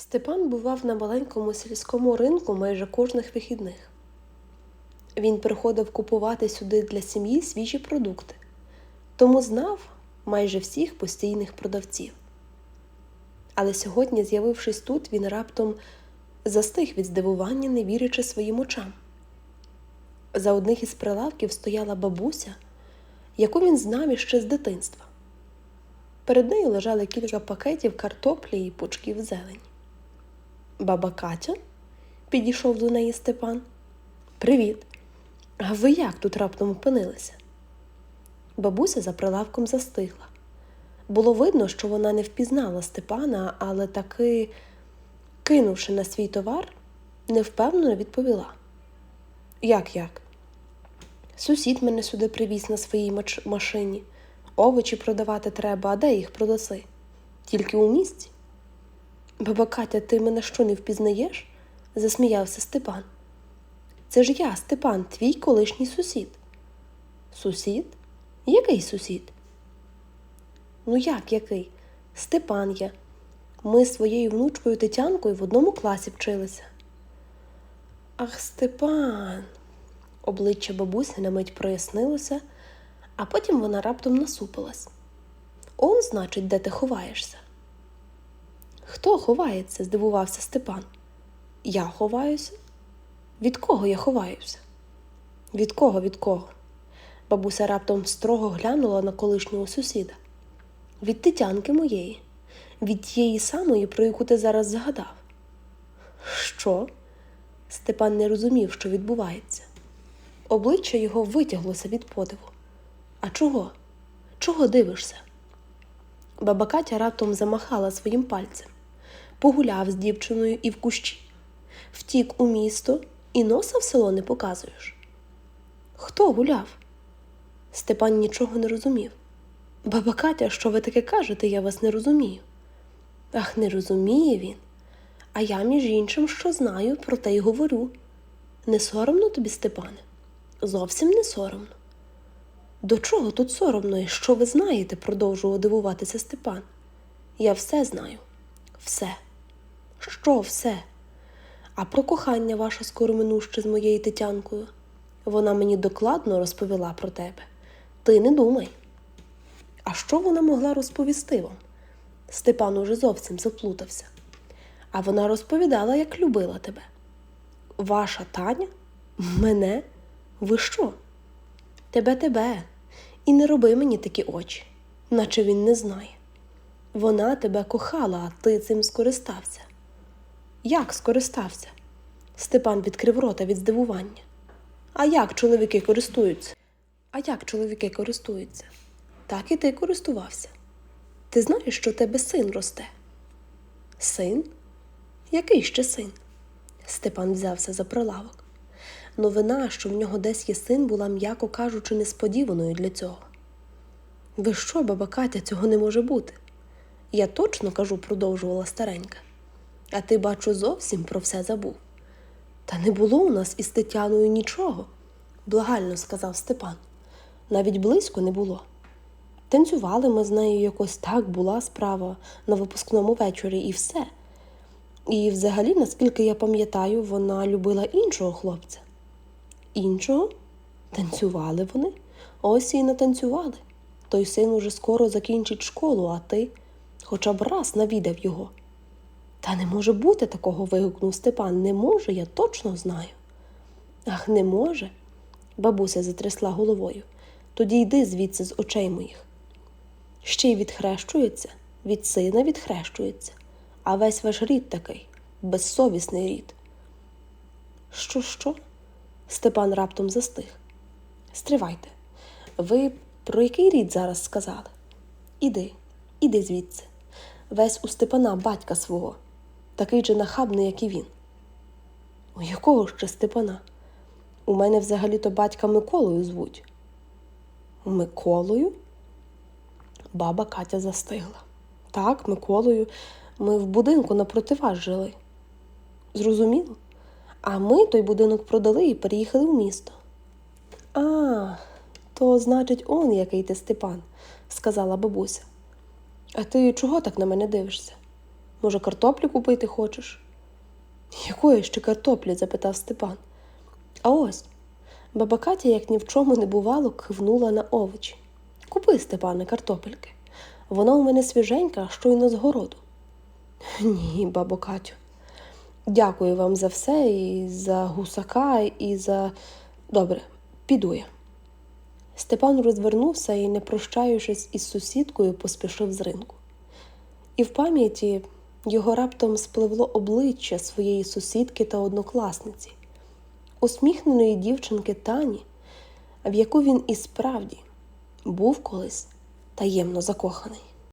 Степан бував на маленькому сільському ринку майже кожних вихідних. Він приходив купувати сюди для сім'ї свіжі продукти, тому знав майже всіх постійних продавців. Але сьогодні, з'явившись тут, він раптом застиг від здивування, не вірячи своїм очам. За одних із прилавків стояла бабуся, яку він знав іще з дитинства. Перед нею лежали кілька пакетів картоплі і пучків зелені. Баба Катя? підійшов до неї Степан. Привіт. А ви як тут раптом опинилися? Бабуся за прилавком застигла. Було видно, що вона не впізнала Степана, але таки, кинувши на свій товар, невпевнено відповіла. Як як? Сусід мене сюди привіз на своїй машині. Овочі продавати треба, а де їх продаси? Тільки у місті. Баба Катя, ти мене що не впізнаєш? засміявся Степан. Це ж я, Степан, твій колишній сусід. Сусід? Який сусід? Ну як який? Степан я. Ми з своєю внучкою Тетянкою в одному класі вчилися. Ах, Степан. Обличчя бабусі на мить прояснилося, а потім вона раптом насупилась. Он, значить, де ти ховаєшся? Хто ховається? здивувався Степан. Я ховаюся? Від кого я ховаюся? Від кого, від кого? Бабуся раптом строго глянула на колишнього сусіда. Від тетянки моєї, від тієї самої, про яку ти зараз згадав. Що? Степан не розумів, що відбувається. Обличчя його витяглося від подиву. А чого? Чого дивишся? Баба Катя раптом замахала своїм пальцем, погуляв з дівчиною і в кущі, втік у місто і носа в село не показуєш. Хто гуляв? Степан нічого не розумів. Баба Катя, що ви таке кажете, я вас не розумію. Ах, не розуміє він. А я, між іншим, що знаю, про те й говорю. Не соромно тобі, Степане? Зовсім не соромно. До чого тут соромно і що ви знаєте? продовжував дивуватися Степан. Я все знаю. Все. Що все? А про кохання ваше скороминуще з моєю Тетянкою. Вона мені докладно розповіла про тебе. Ти не думай. А що вона могла розповісти вам? Степан уже зовсім заплутався. А вона розповідала, як любила тебе. Ваша Таня? Мене? Ви що? Тебе тебе. І не роби мені такі очі, наче він не знає. Вона тебе кохала, а ти цим скористався. Як скористався? Степан відкрив рота від здивування. А як чоловіки користуються? А як чоловіки користуються? Так і ти користувався. Ти знаєш, що у тебе син росте? Син? Який ще син? Степан взявся за прилавок. Новина, що в нього десь є син, була, м'яко кажучи, несподіваною для цього. Ви що, баба Катя, цього не може бути? Я точно кажу, продовжувала старенька. А ти, бачу, зовсім про все забув. Та не було у нас із Тетяною нічого, благально сказав Степан. Навіть близько не було. Танцювали ми з нею якось так була справа на випускному вечорі і все. І взагалі, наскільки я пам'ятаю, вона любила іншого хлопця. Іншого? Танцювали вони? Ось і натанцювали. Той син уже скоро закінчить школу, а ти хоча б раз навідав його. Та не може бути такого. вигукнув Степан. Не може, я точно знаю. Ах, не може. Бабуся затрясла головою. Тоді йди звідси з очей моїх. Ще й відхрещується, від сина відхрещується, а весь ваш рід такий, безсовісний рід. Що, що? Степан раптом застиг. Стривайте, ви про який рід зараз сказали? Іди, іди звідси. Весь у Степана батька свого, такий же нахабний, як і він. У якого ще Степана? У мене взагалі-то батька Миколою звуть. Миколою? Баба Катя застигла. Так, Миколою, ми в будинку напроти вас жили. Зрозуміло? А ми той будинок продали і переїхали в місто. А, то, значить, он який ти Степан, сказала бабуся. А ти чого так на мене дивишся? Може, картоплю купити хочеш? Якої ще картоплі? запитав Степан. А ось баба Катя, як ні в чому не бувало, кивнула на овочі. Купи, Степане, картопельки. Вона у мене свіженька, щойно з городу. Ні, бабо Катю. Дякую вам за все, і за гусака, і за. Добре, піду я. Степан розвернувся і, не прощаючись із сусідкою, поспішив з ринку. І в пам'яті його раптом спливло обличчя своєї сусідки та однокласниці, усміхненої дівчинки Тані, в яку він і справді був колись таємно закоханий.